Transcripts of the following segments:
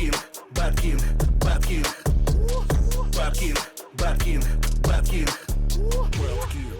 King, Bad King, Bad King, Bad King, Bad King, Bad King. Беткін,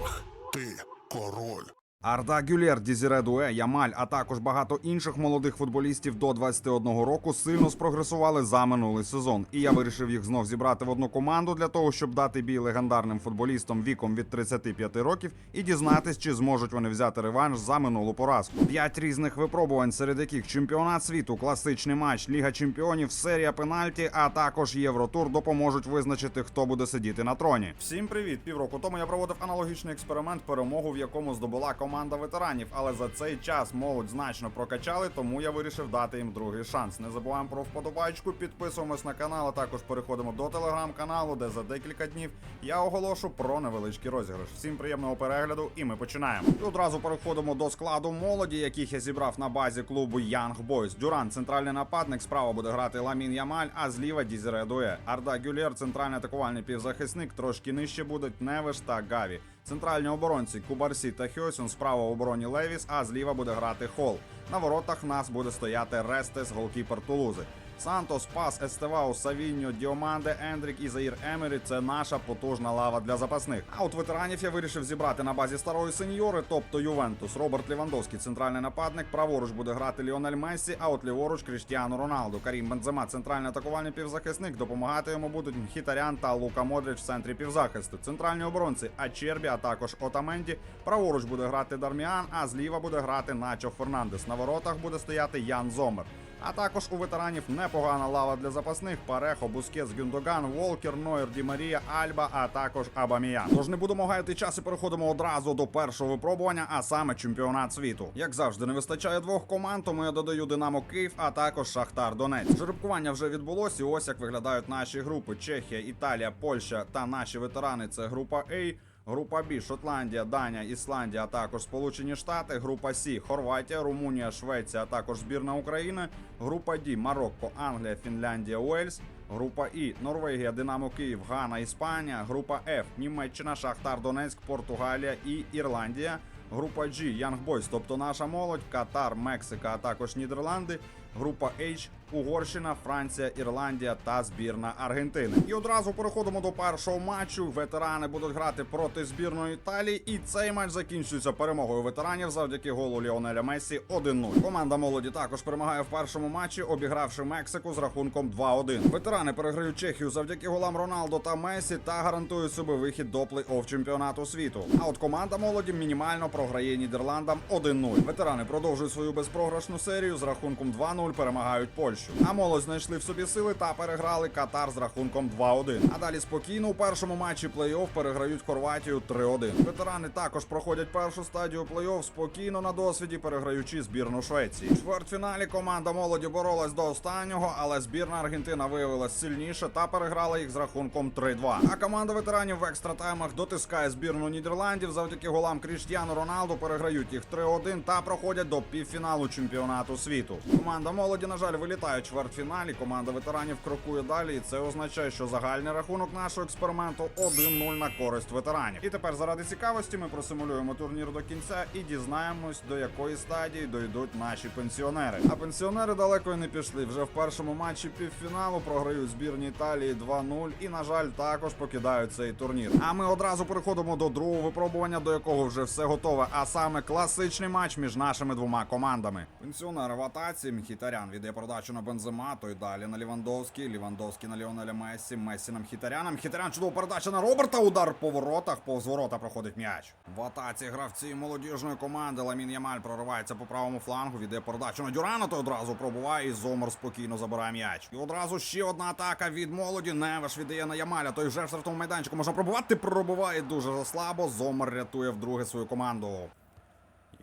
ти король. Арда Гюлєр, Дізіре Дуе, Ямаль, а також багато інших молодих футболістів до 21 року сильно спрогресували за минулий сезон. І я вирішив їх знов зібрати в одну команду для того, щоб дати бій легендарним футболістам віком від 35 років і дізнатись, чи зможуть вони взяти реванш за минулу поразку. П'ять різних випробувань, серед яких чемпіонат світу, класичний матч, Ліга чемпіонів, серія пенальті, а також Євротур допоможуть визначити, хто буде сидіти на троні. Всім привіт! Півроку тому я проводив аналогічний експеримент, перемогу в якому здобула команда ветеранів. Але за цей час молодь значно прокачали, тому я вирішив дати їм другий шанс. Не забуваємо про вподобайку, підписуємось на канал, а також переходимо до телеграм-каналу, де за декілька днів я оголошу про невеличкий розіграш. Всім приємного перегляду, і ми починаємо. І одразу переходимо до складу молоді, яких я зібрав на базі клубу Young Boys. Дюран, центральний нападник, справа буде грати Ламін Ямаль, а зліва Дізере Дуе. Арда Гюлєр, центральний атакувальний півзахисник, трошки нижче будуть Невеш та Гаві. Центральні оборонці Кубарсі та Хьосюн, справа в обороні Левіс, а зліва буде грати Хол. На воротах нас буде стояти Рестес, голкіпер Тулузи. Сантос, Пас, Естевау, Савіньо, Діоманде, Ендрік і Заїр Емері це наша потужна лава для запасних. А от ветеранів я вирішив зібрати на базі старої сеньори, тобто Ювентус. Роберт Лівандовський, центральний нападник. Праворуч буде грати Ліонель Мессі, а от ліворуч Кріштіану Роналду. Карім Бензема, центральний атакувальний півзахисник. Допомагати йому будуть Мхітарян та Лука Модрич в центрі півзахисту. Центральні оборонці Ачербі, а також Отаменді. Праворуч буде грати Дарміан, а зліва буде грати Начо Фернандес. На воротах буде стояти Ян Зомер. А також у ветеранів непогана лава для запасних Парехо, Бускетс, Гюндоган, Волкер, Нойер, Ді Марія, Альба, а також Абаміян. Тож не будемо гаяти час і переходимо одразу до першого випробування, а саме чемпіонат світу. Як завжди, не вистачає двох команд, тому я додаю Динамо Київ, а також Шахтар Донець. Жеребкування вже відбулося. і Ось як виглядають наші групи: Чехія, Італія, Польща та наші ветерани. Це група А. Група Б Шотландія, Данія, Ісландія, а також Сполучені Штати. Група С Хорватія, Румунія, Швеція, а також збірна України. Група Д Марокко, Англія, Фінляндія, Уельс. Група І Норвегія, Динамо Київ, Гана, Іспанія. Група Ф Німеччина, Шахтар Донецьк, Португалія і Ірландія. Група G Young Boys, тобто наша молодь, Катар, Мексика, а також Нідерланди. Група H Угорщина, Франція, Ірландія та збірна Аргентини. І одразу переходимо до першого матчу. Ветерани будуть грати проти збірної Італії, і цей матч закінчується перемогою ветеранів завдяки голу Ліонеля Мессі 1-0. Команда молоді також перемагає в першому матчі, обігравши Мексику з рахунком 2-1. Ветерани переграють Чехію завдяки голам Роналдо та Месі та гарантують собі вихід до плей-офф чемпіонату світу. А от команда молоді мінімально програє Нідерландам 1-0. Ветерани продовжують свою безпрограшну серію з рахунком 2-0 перемагають Польщу. А молодь знайшли в собі сили та переграли Катар з рахунком 2-1. А далі спокійно у першому матчі плей-офф переграють Хорватію 3-1. Ветерани також проходять першу стадію плей-офф спокійно на досвіді, переграючи збірну Швеції. В чвертьфіналі команда молоді боролась до останнього, але збірна Аргентина виявилась сильніше та переграла їх з рахунком 3-2. А команда ветеранів в екстратаймах дотискає збірну Нідерландів завдяки голам Кріштіану Роналду. Переграють їх 3-1 та проходять до півфіналу чемпіонату світу. Команда молоді, на жаль, вилітає в чвертьфіналі. Команда ветеранів крокує далі. І це означає, що загальний рахунок нашого експерименту 1-0 на користь ветеранів. І тепер заради цікавості ми просимулюємо турнір до кінця і дізнаємось, до якої стадії дойдуть наші пенсіонери. А пенсіонери далеко й не пішли. Вже в першому матчі півфіналу програють збірні Італії 2-0 і, на жаль, також покидають цей турнір. А ми одразу переходимо до другого випробування, до якого вже все готове. А саме класичний матч між нашими двома командами. Пенсіонер в атаці Мхітарян віддає продачу на Бензема, той далі на Лівандовський. Лівандовський на Ліонеля Мессі. Мессі на Мхітаряна. Мхітарян чудова передача на Роберта. Удар по воротах. Повз ворота проходить м'яч. В атаці гравці молодіжної команди Ламін Ямаль проривається по правому флангу. Віддає передачу на Дюрана. Той одразу пробуває і Зомер спокійно забирає м'яч. І одразу ще одна атака від молоді. Невеш віддає на Ямаля. Той вже в стартовому майданчику можна пробувати. Пробуває дуже заслабо. Зомер рятує вдруге свою команду.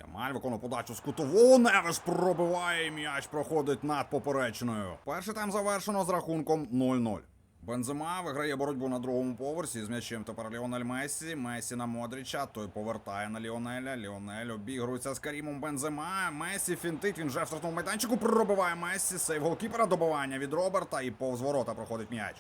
Ямаль виконує подачу з кутового. Невеш пробиває і м'яч проходить над поперечною. Перший тайм завершено з рахунком 0-0. Бензема виграє боротьбу на другому поверсі. З м'ячем тепер Ліонель Мессі. Мессі на Модріча. Той повертає на Ліонеля. Ліонель обігрується з Карімом Бензема. Мессі фінтить. Він вже в штрафному майданчику пробиває Мессі. Сейв голкіпера добивання від Роберта і повз ворота проходить м'яч.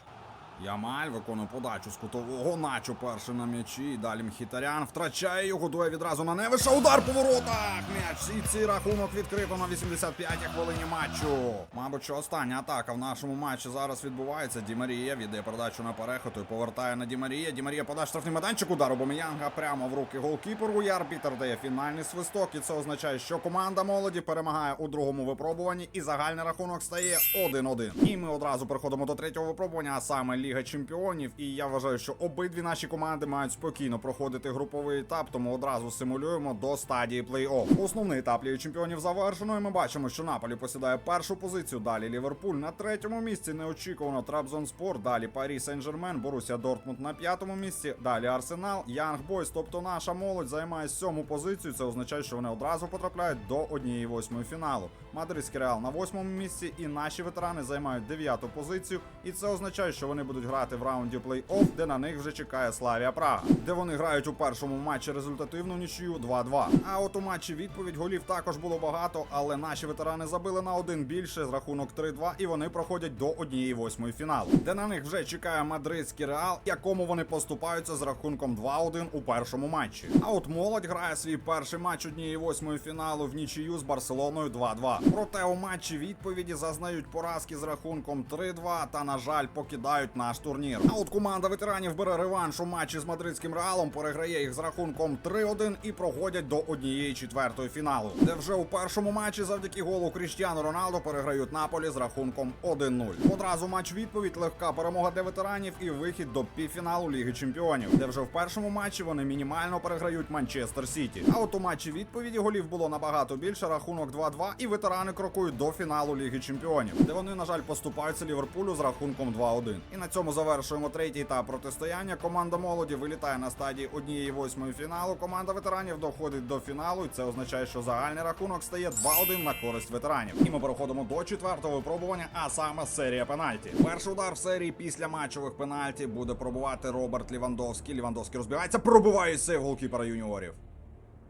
Ямаль виконує подачу з кутового. Начо перший на м'ячі. Далі Мхітарян втрачає його, дує відразу на Невиша. Удар по воротах. М'яч Сіці. Рахунок відкрито на 85-й хвилині матчу. Мабуть, що остання атака в нашому матчі зараз відбувається. Ді Марія віддає передачу на перехоту і повертає на Ді Марія. Ді подає штрафний майданчик. Удар Обоміянга прямо в руки голкіперу. І арбітер дає фінальний свисток. І це означає, що команда молоді перемагає у другому випробуванні. І загальний рахунок стає 1-1. І ми одразу переходимо до третього випробування, а саме Ліга Чемпіонів. І я вважаю, що обидві наші команди мають спокійно проходити груповий етап, тому одразу симулюємо до стадії плей-офф. Основний етап Ліги Чемпіонів завершено. І ми бачимо, що Наполі посідає першу позицію. Далі Ліверпуль на третьому місці. Неочікувано Трабзонспор. Далі Парі Сен-Жермен, Борусія Дортмунд на п'ятому місці. Далі Арсенал, Янг Бойс. Тобто наша молодь займає сьому позицію. Це означає, що вони одразу потрапляють до однієї восьмої фіналу. Мадридський Реал на восьмому місці, і наші ветерани займають дев'яту позицію. І це означає, що вони будуть грати в раунді плей-офф, де на них вже чекає Славія Прага, де вони грають у першому матчі результативну нічию 2-2. А от у матчі відповідь голів також було багато, але наші ветерани забили на один більше з рахунок 3-2, і вони проходять до однієї восьмої фіналу, де на них вже чекає мадридський реал, якому вони поступаються з рахунком 2-1 у першому матчі. А от молодь грає свій перший матч однієї восьмої фіналу в нічию з Барселоною 2-2. Проте у матчі відповіді зазнають поразки з рахунком 3-2 та, на жаль, покидають наш турнір. А от команда ветеранів бере реванш у матчі з мадридським реалом, переграє їх з рахунком 3-1 і проходять до однієї четвертої фіналу, де вже у першому матчі завдяки голу Кріштіану Роналду переграють Наполі з рахунком 1-0. Одразу матч відповідь, легка перемога для ветеранів і вихід до півфіналу Ліги Чемпіонів, де вже в першому матчі вони мінімально переграють Манчестер Сіті. А от у матчі відповіді голів було набагато більше. Рахунок 2-2, і ветерани крокують до фіналу Ліги Чемпіонів, де вони, на жаль, поступаються Ліверпулю з рахунком 2-1. І на цьому завершуємо третій етап протистояння. Команда молоді вилітає на стадії однієї восьмої фіналу. Команда ветеранів доходить до фіналу, і це означає, що загальний рахунок стає 2-1 на користь ветеранів. І ми переходимо до четвертого випробування, а саме серія пенальті. Перший удар в серії після матчових пенальті буде пробувати Роберт Лівандовський. Лівандовський розбігається, пробиває сейв голкіпера юніорів.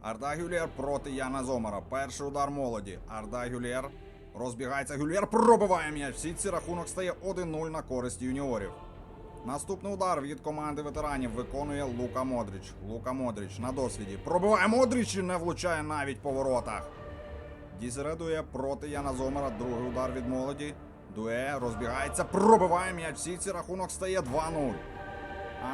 Арда Гюлєр проти Яна Зомера. Перший удар молоді. Арда Гюлєр розбігається. Гюлєр пробиває м'яч. Всі ці рахунок стає 1-0 на користь юніорів. Наступний удар від команди ветеранів виконує Лука Модріч. Лука Модріч на досвіді. Пробиває Модріч і не влучає навіть по воротах. Дізере дує проти Яна Зомера. Другий удар від молоді. Дуе розбігається, пробиває м'яч. Всі ці рахунок стає 2-0.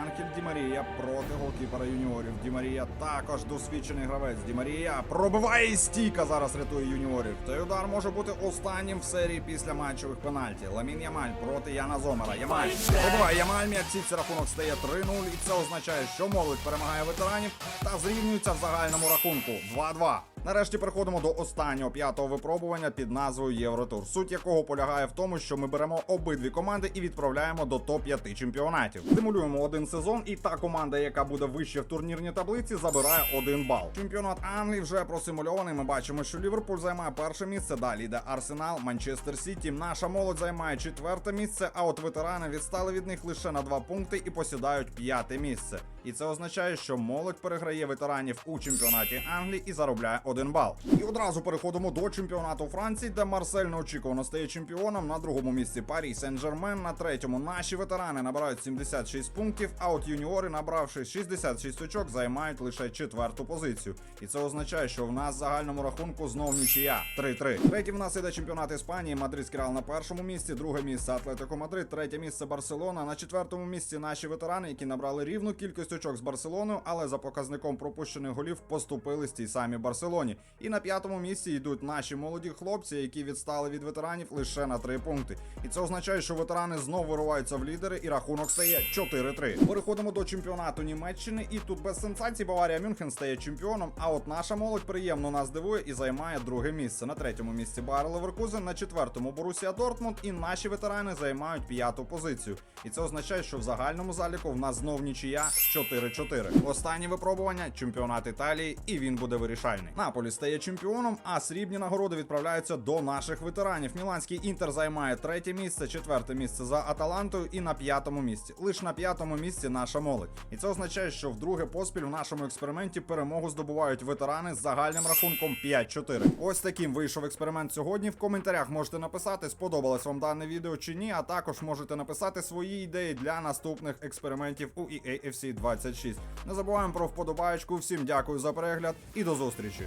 Анхель Ді Марія проти голкіпера юніорів. Ді Марія також досвідчений гравець. Ді Марія пробиває стійка зараз рятує юніорів. Цей удар може бути останнім в серії після матчових пенальті. Ламін Ямаль проти Яна Зомера. Ямаль пробиває Ямаль. Цей рахунок стає 3-0. І це означає, що молодь перемагає ветеранів та зрівнюється в загальному рахунку 2-2. Нарешті переходимо до останнього п'ятого випробування під назвою Євротур, суть якого полягає в тому, що ми беремо обидві команди і відправляємо до топ-5 чемпіонатів. Симулюємо один сезон, і та команда, яка буде вище в турнірній таблиці, забирає один бал. Чемпіонат Англії вже просимульований. Ми бачимо, що Ліверпуль займає перше місце. Далі йде Арсенал, Манчестер Сіті. Наша молодь займає четверте місце. А от ветерани відстали від них лише на два пункти і посідають п'яте місце. І це означає, що молодь переграє ветеранів у чемпіонаті Англії і заробляє один бал. І одразу переходимо до чемпіонату Франції, де Марсель неочікувано стає чемпіоном. На другому місці Парі Сен-Жермен. На третьому наші ветерани набирають 76 пунктів. А от юніори, набравши 66 очок, займають лише четверту позицію. І це означає, що в нас в загальному рахунку знов нічия 3-3. Третій в нас іде чемпіонат Іспанії. Мадридський Реал на першому місці, друге місце Атлетико Мадрид, третє місце Барселона. На четвертому місці наші ветерани, які набрали рівну кількість очок з Барселоною, але за показником пропущених голів поступили з тій самій Барселоні. І на п'ятому місці йдуть наші молоді хлопці, які відстали від ветеранів лише на три пункти. І це означає, що ветерани знову вириваються в лідери, і рахунок стає 4-3. Переходимо до чемпіонату Німеччини, і тут без сенсацій Баварія Мюнхен стає чемпіоном. А от наша молодь приємно нас дивує і займає друге місце. На третьому місці Байер Леверкузен, на четвертому Борусія Дортмунд, і наші ветерани займають п'яту позицію. І це означає, що в загальному заліку в нас знов нічия 4-4. Останнє випробування чемпіонат Італії, і він буде вирішальний. На Наполі стає чемпіоном, а срібні нагороди відправляються до наших ветеранів. Міланський інтер займає третє місце, четверте місце за Аталантою і на п'ятому місці. Лише на п'ятому місці наша молодь. І це означає, що вдруге поспіль в нашому експерименті перемогу здобувають ветерани з загальним рахунком 5-4. Ось таким вийшов експеримент сьогодні. В коментарях можете написати, сподобалось вам дане відео чи ні. А також можете написати свої ідеї для наступних експериментів у E EA 26. Не забуваємо про вподобаєчку. Всім дякую за перегляд і до зустрічі.